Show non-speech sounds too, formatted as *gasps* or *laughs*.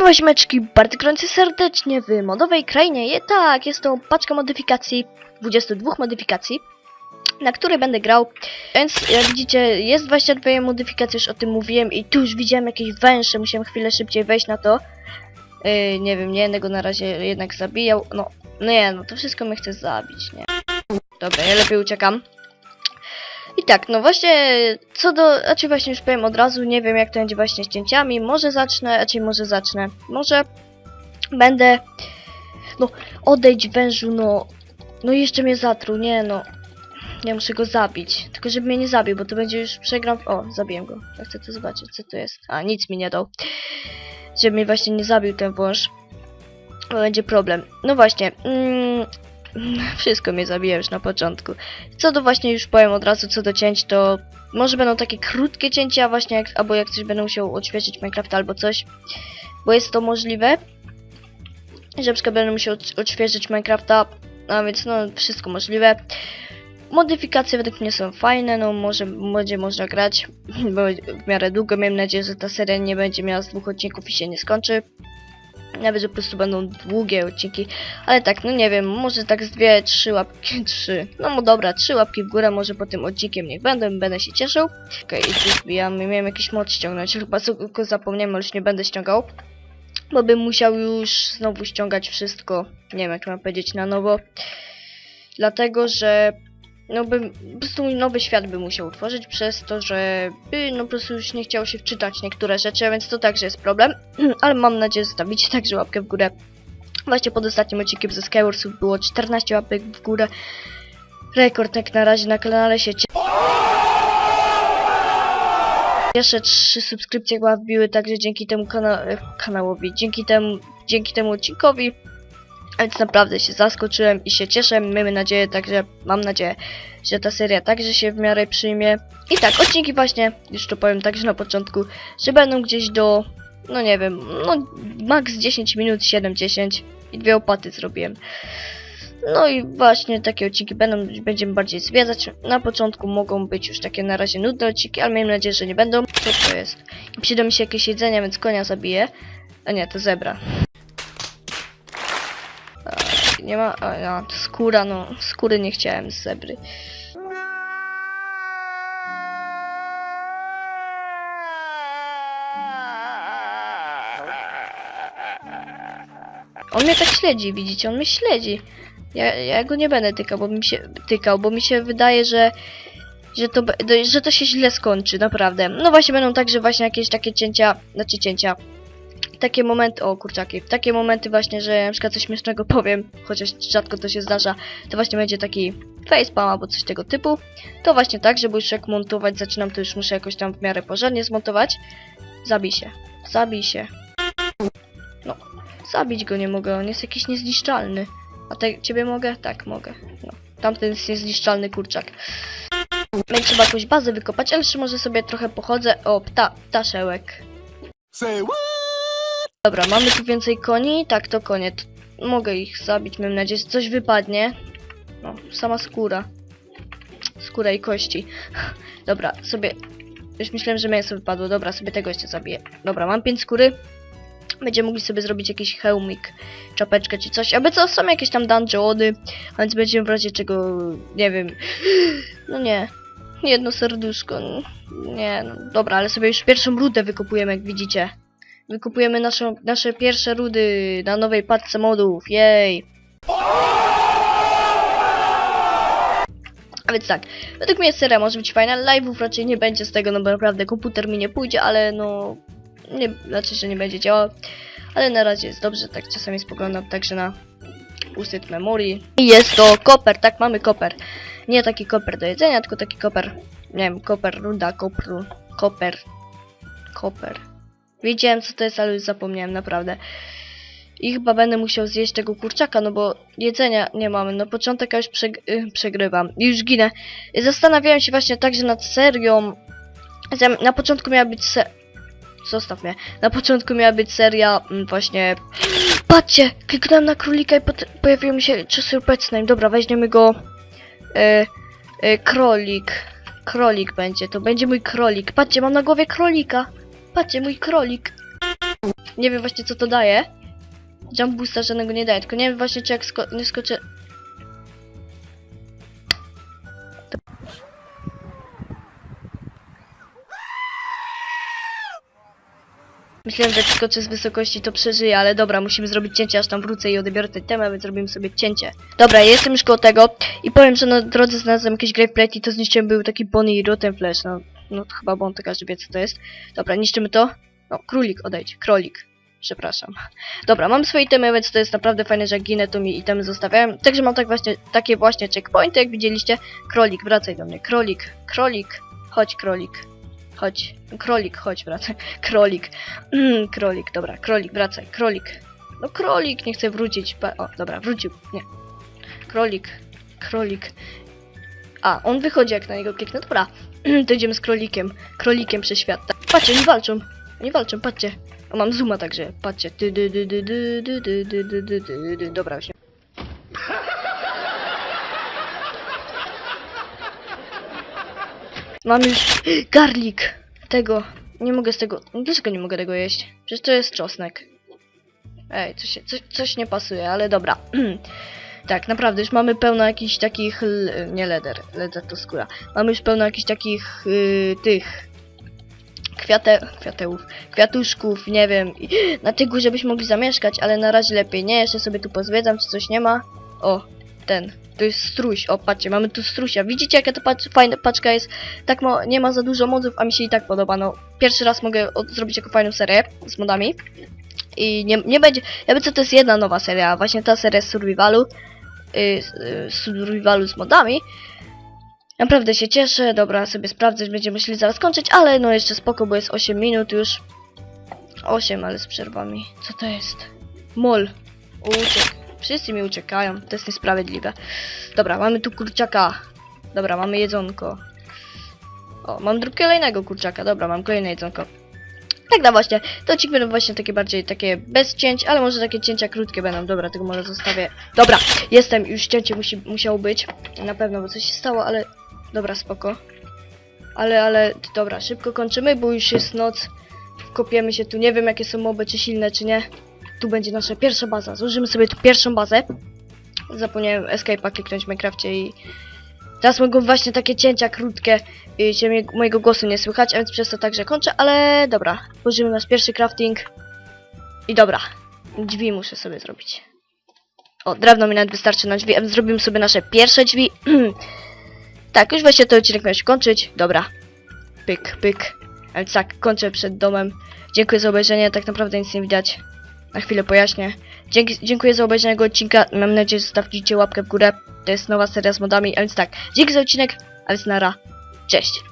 Meczki bardzo gorąco serdecznie w modowej krainie. Je, tak, jest to paczka modyfikacji, 22 modyfikacji, na której będę grał. Więc jak widzicie, jest 22 modyfikacje, już o tym mówiłem i tu już widziałem jakieś węże, musiałem chwilę szybciej wejść na to. Yy, nie wiem, nie jednego na razie jednak zabijał. No, nie, no to wszystko mnie chce zabić, nie. Dobra, ja lepiej uciekam. I tak, no właśnie, co do, znaczy właśnie już powiem od razu, nie wiem jak to będzie właśnie z cięciami, może zacznę, raczej może zacznę, może będę, no odejdź wężu, no, no jeszcze mnie zatruł, nie no, ja muszę go zabić, tylko żeby mnie nie zabił, bo to będzie już przegram, o, zabiłem go, ja chcę to zobaczyć, co to jest, a nic mi nie dał, żeby mnie właśnie nie zabił ten wąż, bo będzie problem, no właśnie, mm, wszystko mnie zabija już na początku. Co do właśnie już powiem od razu co do cięć, to może będą takie krótkie cięcia właśnie, jak, albo jak coś będę musiał odświeżyć Minecraft albo coś, bo jest to możliwe, że na będę musiał odś- odświeżyć Minecrafta, a więc no wszystko możliwe. Modyfikacje według mnie są fajne, no może będzie można grać bo w miarę długo. Mam nadzieję, że ta seria nie będzie miała z dwóch odcinków i się nie skończy. Nawet, że po prostu będą długie odcinki. Ale tak, no nie wiem, może tak z dwie, trzy łapki, *laughs* trzy. No dobra, trzy łapki w górę, może po tym odcinkiem niech będę, będę się cieszył. Okej, okay, tu miałem jakiś mod ściągnąć, chyba tylko zapomniałem, ale już nie będę ściągał. Bo bym musiał już znowu ściągać wszystko, nie wiem jak mam powiedzieć, na nowo. Dlatego, że no bym, po prostu nowy świat by musiał utworzyć przez to, że by no po prostu już nie chciało się wczytać niektóre rzeczy, więc to także jest problem. *clears throat* Ale mam nadzieję, że zostawicie także łapkę w górę. Właśnie pod ostatnim odcinkiem ze Skywarsów było 14 łapek w górę. Rekord jak na razie na kanale się. Jeszcze trzy subskrypcje chyba wbiły, także dzięki temu kana kanałowi, dzięki temu, dzięki temu odcinkowi. Więc naprawdę się zaskoczyłem i się cieszę. Mamy nadzieję, także mam nadzieję, że ta seria także się w miarę przyjmie. I tak, odcinki właśnie, już to powiem także na początku, że będą gdzieś do, no nie wiem, no max 10 minut, 7-10 i dwie opaty zrobiłem. No i właśnie takie odcinki będą, będziemy bardziej zwiedzać. Na początku mogą być już takie na razie nudne odcinki, ale mam nadzieję, że nie będą. Co to jest? Przyda mi się jakieś jedzenie, więc konia zabiję. A nie, to zebra. Nie ma. A, to skóra, no. Skóry nie chciałem z zebry. On mnie tak śledzi, widzicie? On mnie śledzi. Ja, ja go nie będę tykał, bo mi się tykał, bo mi się wydaje, że że to, że to się źle skończy, naprawdę. No właśnie będą także właśnie jakieś takie cięcia, znaczy cięcia, takie momenty, o kurczaki, takie momenty właśnie, że na przykład coś śmiesznego *laughs* powiem, chociaż rzadko to się zdarza, to właśnie będzie taki facepalm albo coś tego typu. To właśnie tak, żeby już jak montować zaczynam, to już muszę jakoś tam w miarę porządnie zmontować. Zabij się, zabij się. No, zabić go nie mogę, on jest jakiś niezniszczalny. A te, ciebie mogę? Tak, mogę. No, tamten jest niezniszczalny kurczak. Będzie trzeba jakąś bazę wykopać, ale jeszcze może sobie trochę pochodzę. O, pta, ptaszełek. Say what? Dobra, mamy tu więcej koni. Tak, to konie. Mogę ich zabić, mam nadzieję, że coś wypadnie. No, sama skóra. Skóra i kości. *laughs* Dobra, sobie... Już myślałem, że mięso wypadło. Dobra, sobie tego jeszcze zabiję. Dobra, mam pięć skóry. Będziemy mogli sobie zrobić jakiś hełmik, czapeczkę czy coś. Aby co, są jakieś tam dungeony, a więc będziemy w razie czego, nie wiem... *gasps* No nie. Jedno serduszko. Nie, no dobra, ale sobie już pierwszą rudę wykupujemy, jak widzicie. Wykupujemy naszą, nasze pierwsze rudy na nowej paczce modów. Jej! A więc tak, według mnie seria może być fajna, live'ów raczej nie będzie z tego, no bo naprawdę komputer mi nie pójdzie, ale no... Nie, znaczy, że nie będzie działał. Ale na razie jest dobrze, tak czasami spoglądam także na usyt memorii. I jest to koper, tak, mamy koper. Nie taki koper do jedzenia, tylko taki koper, nie wiem, koper, ruda, kopru, koper, koper. Wiedziałem co to jest, ale już zapomniałem, naprawdę. I chyba będę musiał zjeść tego kurczaka, no bo jedzenia nie mamy. No początek ja już przeg y, przegrywam. Już ginę. Zastanawiałem się właśnie także nad serią. Na początku miała być se... Zostaw mnie. Na początku miała być seria mm, właśnie... Patrzcie! Kliknąłem na królika i pojawił mi się Chester Pets Name. Dobra, weźmiemy go... E, e, krolik. Krolik będzie, to będzie mój krolik. Patrzcie, mam na głowie krolika. Patrzcie, mój krolik. Nie wiem właśnie co to daje. Jump boosta żadnego nie daje, tylko nie wiem właśnie czy jak sko nie skoczę... Myślałem, że jak skoczę z wysokości to przeżyję, ale dobra, musimy zrobić cięcie, aż tam wrócę i odebiorę ten temat, więc zrobimy sobie cięcie. Dobra, jestem już koło tego i powiem, że na drodze znalazłem jakieś Grave Plate i to zniszczyłem, był taki Bonnie i Rotten Flash, no, no to chyba to każdy wie co to jest. Dobra, niszczymy to. No, królik, odejdź, krolik. Przepraszam. Dobra, mam swoje itemy, więc to jest naprawdę fajne, że jak ginę, to mi itemy zostawiałem. Także mam tak właśnie, takie właśnie checkpointy, jak widzieliście. Krolik, wracaj do mnie. Krolik, krolik, chodź krolik. Chodź, krolik, chodź, wracaj. *laughs* Krolik, mm, krolik, dobra, krolik, wracaj, krolik. No krolik, nie chce wrócić. O, dobra, wrócił, nie. Krolik, krolik. A, on wychodzi jak na niego kliknę, dobra. To idziemy z krolikiem, krolikiem przez świat. Tak. Patrzcie, nie walczą, nie walczą, patrzcie. O, mam zooma także, patrzcie. Dobra, już nie. Mam już garlik tego. Nie mogę z tego. Dlaczego nie mogę tego jeść? Przecież to jest czosnek. Ej, coś, coś, coś nie pasuje, ale dobra. Tak, naprawdę, już mamy pełno jakichś takich. Nie leder, leder to skóra. Mamy już pełno jakichś takich y, tych. Kwiate, kwiatełów, kwiatuszków, nie wiem. Na tej górze byśmy mogli zamieszkać, ale na razie lepiej nie. Jeszcze sobie tu pozwiedzam, czy coś nie ma. O, ten. To jest struś. O, patrzcie, mamy tu strusia. Widzicie, jaka to fajna paczka jest? Tak ma, nie ma za dużo modów, a mi się i tak podoba. No, pierwszy raz mogę zrobić taką fajną serię z modami. I nie, nie będzie. Jakby co to jest jedna nowa seria, właśnie ta seria z Survivalu. Z- yy, survivalu z modami. Naprawdę się cieszę. Dobra, sobie sprawdzę, będziemy musieli zaraz kończyć, ale no jeszcze spoko, bo jest 8 minut już. 8, ale z przerwami. Co to jest? Mol. Uciek. Wszyscy mi uciekają. To jest niesprawiedliwe. Dobra, mamy tu kurczaka. Dobra, mamy jedzonko. O, mam drugiego kolejnego kurczaka. Dobra, mam kolejne jedzonko. Tak no właśnie, to odcinki będą właśnie takie bardziej takie bez cięć, ale może takie cięcia krótkie będą. Dobra, tego może zostawię. Dobra, jestem, już cięcie musi, musiało być. Na pewno, bo coś się stało, ale... Dobra, spoko. Ale, ale, dobra, szybko kończymy, bo już jest noc. Wkopiemy się tu, nie wiem jakie są moby, czy silne, czy nie. Tu będzie nasza pierwsza baza. Złożymy sobie tu pierwszą bazę. Zapomniałem escape'a kliknąć w Minecrafcie i... Teraz mogą właśnie takie cięcia krótkie i się mojego głosu nie słychać, a więc przez to także kończę, ale dobra. Włożymy nasz pierwszy crafting. I dobra. Drzwi muszę sobie zrobić. O, drewno mi nawet wystarczy na drzwi, a więc zrobimy sobie nasze pierwsze drzwi. *clears throat* tak, już właśnie ten odcinek miał się kończyć. Dobra. Pyk, pyk. A więc tak, kończę przed domem. Dziękuję za obejrzenie, tak naprawdę nic nie widać. Na chwilę pojaśnię. Dzięki, dziękuję za obejrzenie tego odcinka. Mam nadzieję, że zostawicie łapkę w górę. To jest nowa seria z modami, a więc tak. Dzięki za odcinek, a więc nara. Cześć.